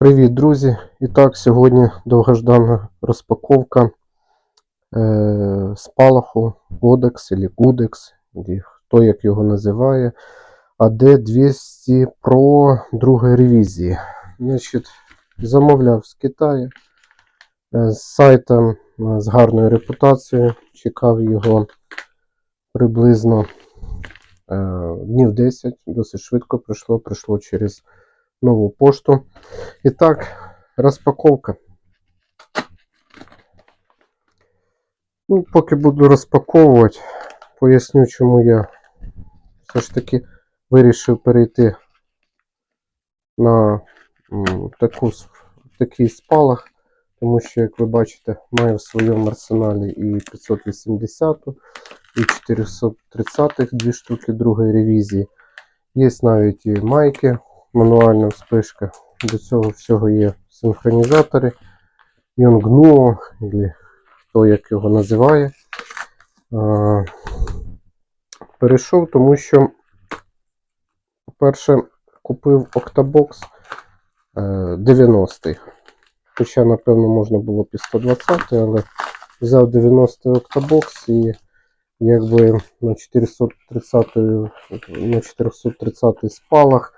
Привіт, друзі! І так, сьогодні довгождана розпаковка е, спалаху Codex або Gudex, хто як його називає, AD200 Pro другої ревізії. Значить, замовляв з Китаю е, з сайтом е, з гарною репутацією. Чекав його приблизно е, днів 10, досить швидко прийшло, прийшло через нову пошту. І так, розпаковка. Ну, поки буду розпаковувати, поясню, чому я все ж таки вирішив перейти на таку, такий спалах, тому що, як ви бачите, маю в своєму арсеналі і 580, і 430 дві штуки другої ревізії. Є навіть і майки, мануальна вспишка. До цього всього є синхронізатори. Yongnuo, або хто як його називає. Перейшов, тому що, по-перше, купив Octabox е, 90-й. Хоча, напевно, можна було і 120 але взяв 90-й Octabox і якби на 430 на 430 спалах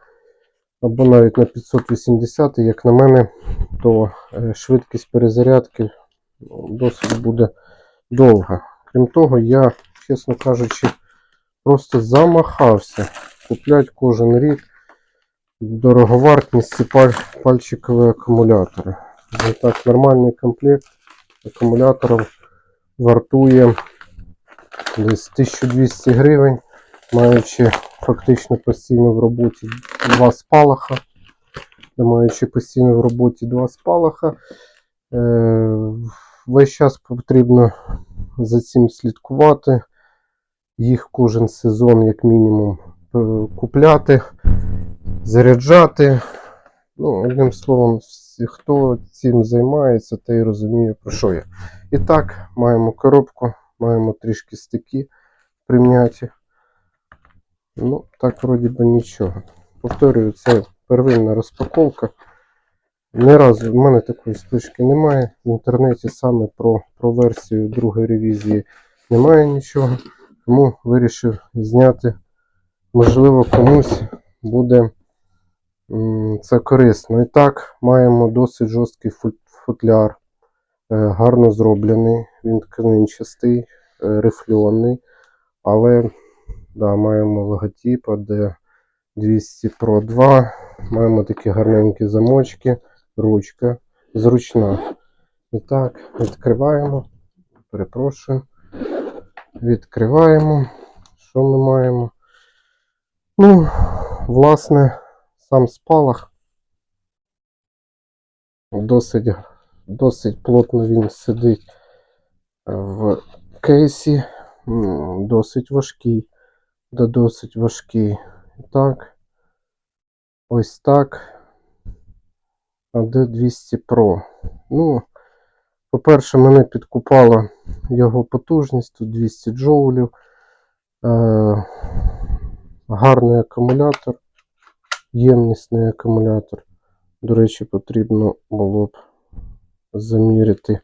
або навіть на 580, як на мене, то е, швидкість перезарядки ну, досить буде довга. Крім того, я, чесно кажучи, просто замахався купляти кожен рік дороговартісні паль- пальчикові акумулятори. І так, нормальний комплект акумуляторів вартує десь 1200 гривень, маючи фактично постійно в роботі два спалаха. Маючи постійно в роботі два спалаха. Е, весь час потрібно за цим слідкувати. Їх кожен сезон, як мінімум, е, купляти, заряджати. Ну, одним словом, хто цим займається, той розуміє, про що я. І так, маємо коробку, маємо трішки стики прим'яті. Ну, так, вроді би нічого. Повторюю, це первинна розпаковка. Ні разу в мене такої спишки немає. В інтернеті саме про, про версію другої ревізії немає нічого. Тому вирішив зняти. Можливо, комусь буде це корисно. І так, маємо досить жорсткий футляр, е, гарно зроблений, він тканинчастий, е, рифльонний, але да, маємо логотип AD 200 Pro 2, маємо такі гарненькі замочки, ручка зручна. І так, відкриваємо. Перепрошую. Відкриваємо. Що ми маємо? Ну, власне, сам спалах. Досить, досить плотно він сидить в кейсі. Досить важкий. Да досить важкий. Так. Ось так. AD200 Pro. Ну, по-перше, мене підкупала його потужність, тут 200 джоулів. Е, гарний акумулятор, ємнісний акумулятор. До речі, потрібно було б заміряти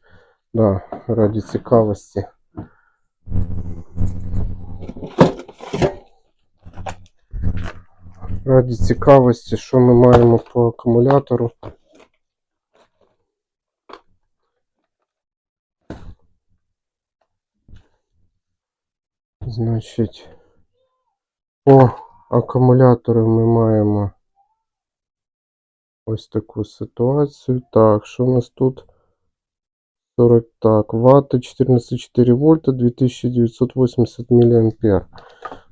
да, раді цікавості. Раді цікавості, що ми маємо по акумулятору. Значить, по акумулятору ми маємо ось таку ситуацію. Так, що у нас тут? 40 так, ватт 14,4 вольта, 2980 мА.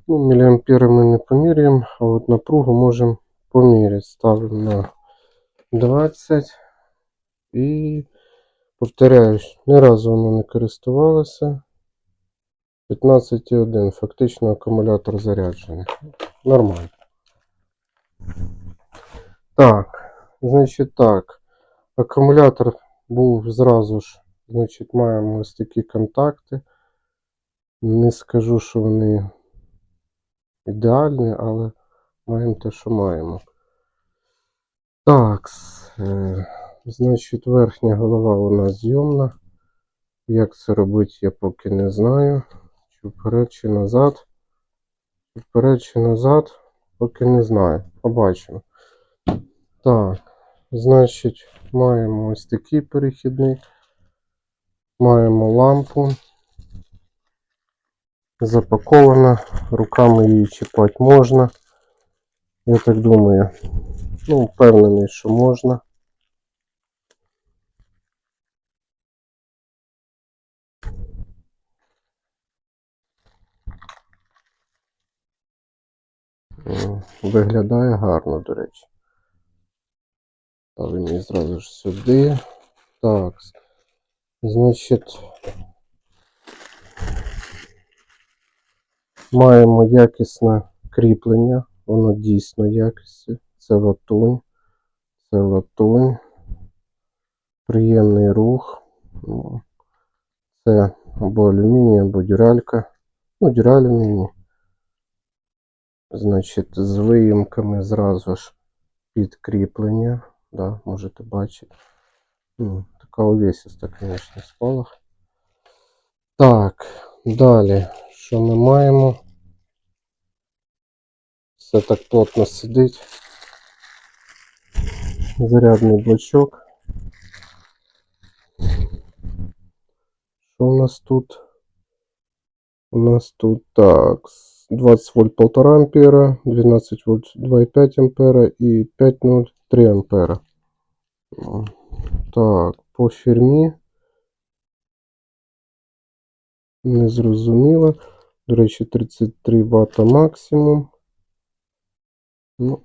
Ну, міліампери ми не поміряємо, а от напругу можемо поміряти. Ставимо на 20 і повторяюсь, ні разу воно не користувалося. 15,1. Фактично акумулятор заряджений. Нормально. Так, значить так. Акумулятор був зразу ж. Значить, маємо ось такі контакти. Не скажу, що вони ідеальні, але маємо те, що маємо. Так, е, значить, верхня голова у нас зйомна. Як це робити, я поки не знаю. Чи вперед, чи назад. Вперед, чи назад, поки не знаю. Побачимо. Так, значить, маємо ось такий перехідник. Маємо лампу. Запакована. Руками її чіпати можна. Я так думаю. Ну, впевнений, що можна. Виглядає гарно, до речі. Ставимо її зразу ж сюди. Так. Значить. Маємо якісне кріплення. Воно дійсно якісне. Це латунь. Це латунь. Приємний рух. Ну, Це або алюміній, або дюралька. Ну, дюраль алюміній. Значить, з виїмками зразу ж під кріплення. Да, можете бачити. Ну, така увесиста, звісно, спалах. Так, далі, що ми маємо? Все так плотно сидить. Зарядний блочок. Що у нас тут? У нас тут так. 20 вольт 1,5 ампера, 12 вольт 2,5 ампера і 5,0 3 ампера. Так, по фірмі. Незрозуміло. До речі, 33 Вт максимум. Ну,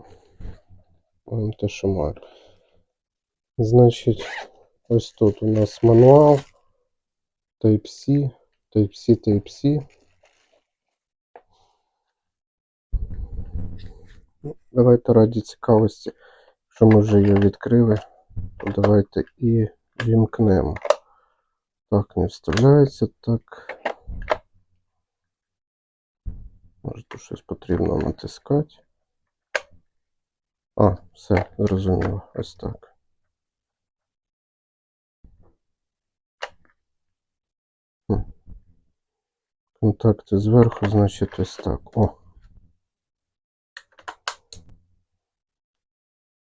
те, що маємо. Значить, ось тут у нас мануал. Type-C, Type-C, Type-C. Ну, давайте раді цікавості, якщо ми вже її відкрили, то давайте і вімкнемо. Так, не вставляється, так. Може тут щось потрібно натискати. А, все, зрозуміло. Ось так. Контакти зверху, значить, ось так. О.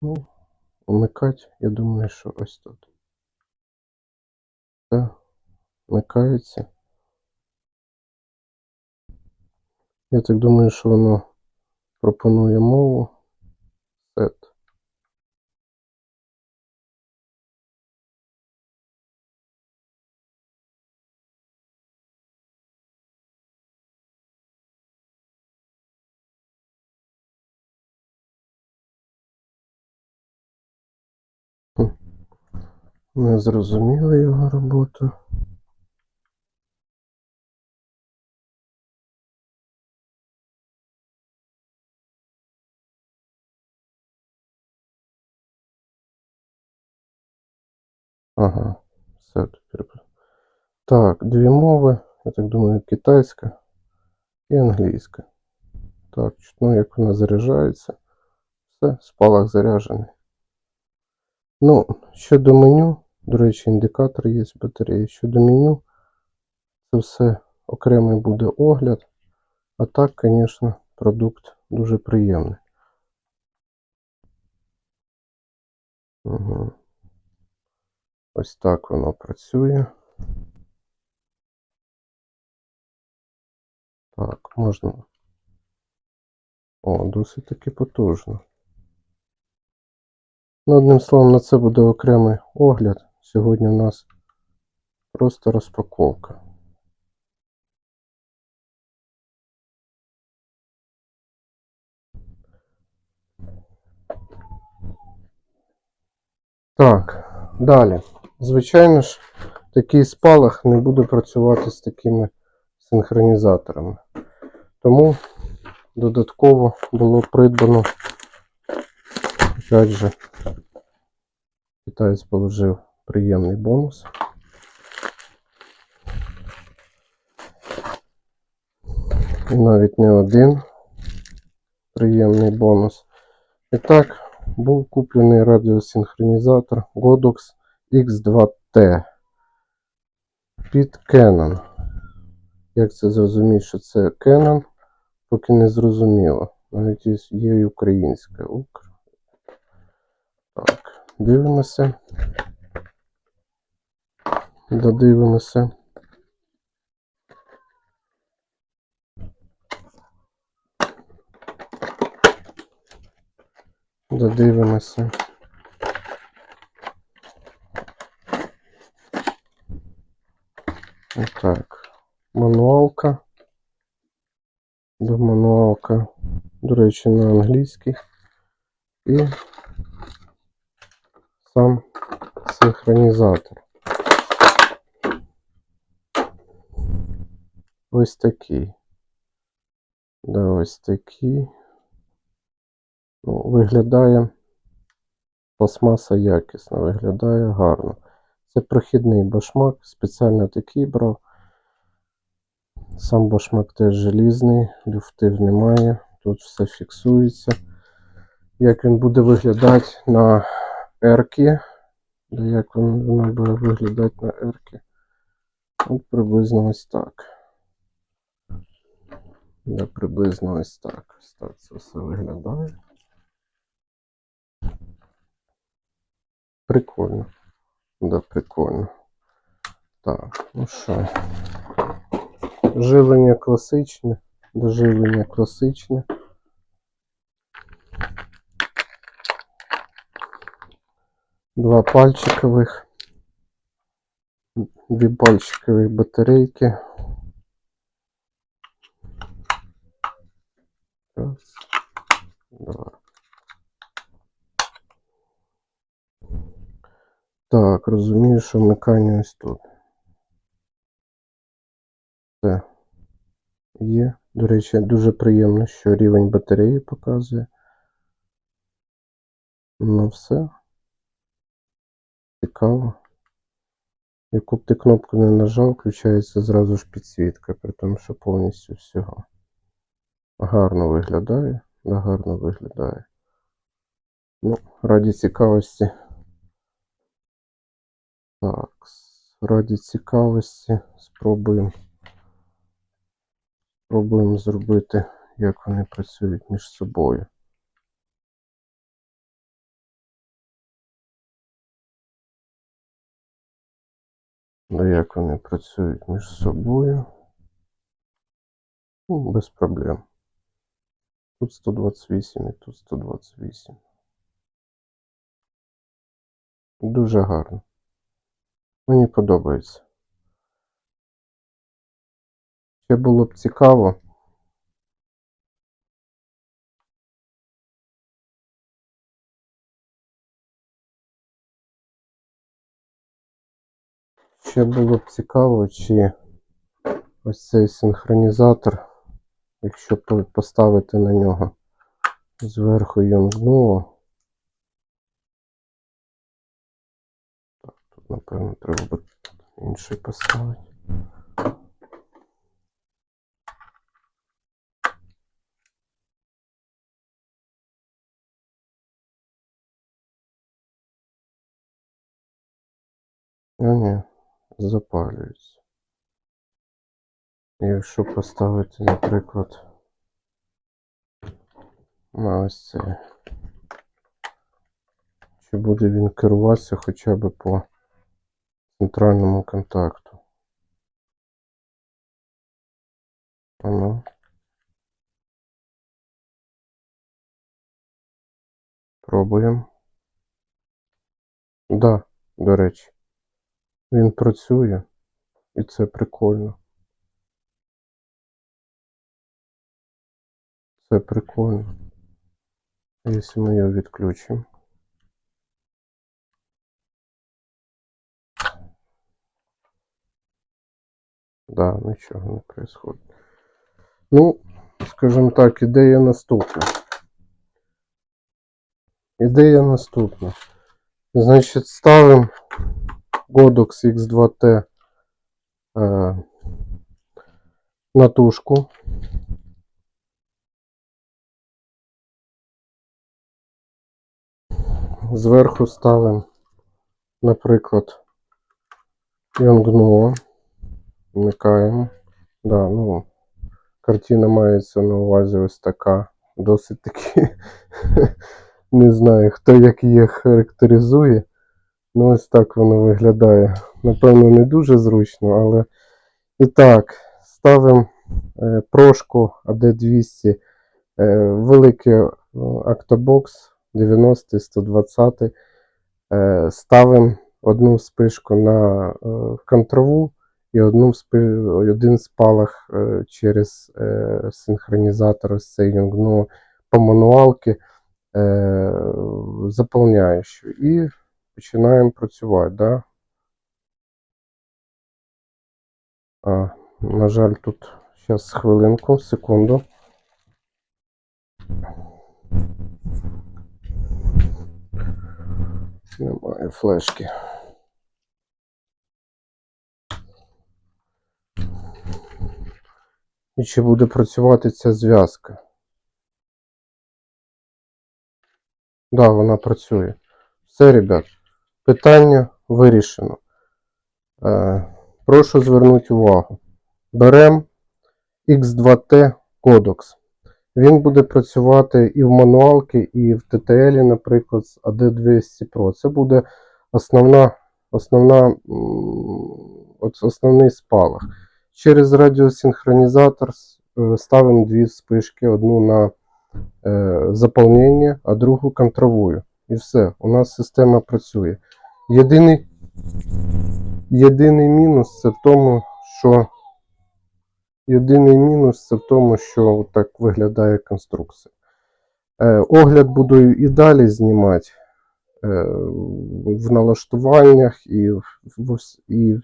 Ну, вмикати, я думаю, що ось тут. Все, вмикається. Я так думаю, що воно пропонує мову. Хм. Не зрозуміли його роботу. Так, дві мови. Я так думаю, китайська і англійська. Так, чутно, як вона заряджається. Все, спалах заряджений. Ну, щодо меню, до речі, індикатор є з батареї. Щодо меню, це все окремий буде огляд. А так, звісно, продукт дуже приємний. Угу. Ось так воно працює. Так, можна. О, досить таки потужно. Ну, одним словом, на це буде окремий огляд. Сьогодні у нас просто розпаковка. Так, далі. Звичайно ж, такий спалах не буде працювати з такими синхронізаторами. Тому додатково було придбано. Опять же, китаєць положив приємний бонус. І навіть не один приємний бонус. І так, був куплений радіосинхронізатор Godox X2T під Canon. Як це зрозуміти, що це Canon, поки не зрозуміло. Навіть є- і українська. Ук. Так, дивимося. Додивимося. Додивимося. Так. Мануалка. До мануалка. До речі, на англійській. І сам синхронізатор. Ось такий. Да, ось такий. Ну, виглядає пластмаса якісно, виглядає гарно. Це прохідний башмак, спеціально такий брав. Сам башмак теж желізний, люфтів немає, тут все фіксується. Як він буде виглядати на еркі, да як він- буде виглядати на еркі. От приблизно ось так. Да, приблизно ось так. Ось так це все виглядає. Прикольно. Да, прикольно. Так, ну що. Живлення класичне. Доживлення класичне. Два пальчикових. Дві пальчикових батарейки. Раз. Два. Так, розумію, що вмикання ось тут. Це є. До речі, дуже приємно, що рівень батареї показує. Ну все. Цікаво. Яку б ти кнопку не нажав, включається зразу ж підсвітка, при тому, що повністю всього. Гарно виглядає. Да, гарно виглядає. Ну, раді цікавості. Так, раді цікавості спробуємо. Спробуємо зробити, як вони працюють між собою. Ну, як вони працюють між собою. Ну, без проблем. Тут 128 і тут 128. Дуже гарно. Мені подобається. Ще було б цікаво. Ще було б цікаво, чи ось цей синхронізатор, якщо по- поставити на нього зверху йонгнуло. Тут, напевно, треба буде інший поставити. А ні, запалюється. Якщо поставити, наприклад, на ось це. Чи буде він керуватися хоча б по центральному контакту? А ну. Пробуємо. Да, до речі. Він працює, і це прикольно. Це прикольно. Якщо ми його відключимо. Да, нічого не происходит. Ну, скажімо так, ідея наступна. Ідея наступна. Значить, ставимо Godox X2T е, на тушку. зверху ставимо, наприклад, Йонгно. Вмикаємо. Да, ну, картина мається на увазі ось така. Досить таки. Не знаю, хто як її характеризує. Ну, ось так воно виглядає. Напевно, не дуже зручно, але і так, ставимо е, прошку AD200, е, великий актобокс 90 120 е, ставимо одну спишку на контрову і одну один спалах е, через е, синхронізатор ось цей Yongnuo по мануалки е, заповняючу. І починаємо працювати. Да? А, на жаль, тут зараз хвилинку, секунду. Немає флешки. І чи буде працювати ця зв'язка? Да, вона працює. Все, ребят, питання вирішено. Е, прошу звернути увагу. Беремо X2T Codex. Він буде працювати і в мануалці, і в TTL, наприклад, з AD200 Pro. Це буде основна, основна, основний спалах. Через радіосинхронізатор е, ставимо дві спишки: одну на е, заповнення, а другу контровую. І все, у нас система працює. Єдиний, єдиний мінус це в тому, що єдиний мінус це в тому, що так виглядає конструкція. Е, огляд буду і далі знімати е, в налаштуваннях і в, і,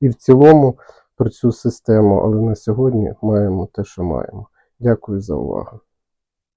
і в цілому про цю систему, але на сьогодні маємо те, що маємо. Дякую за увагу.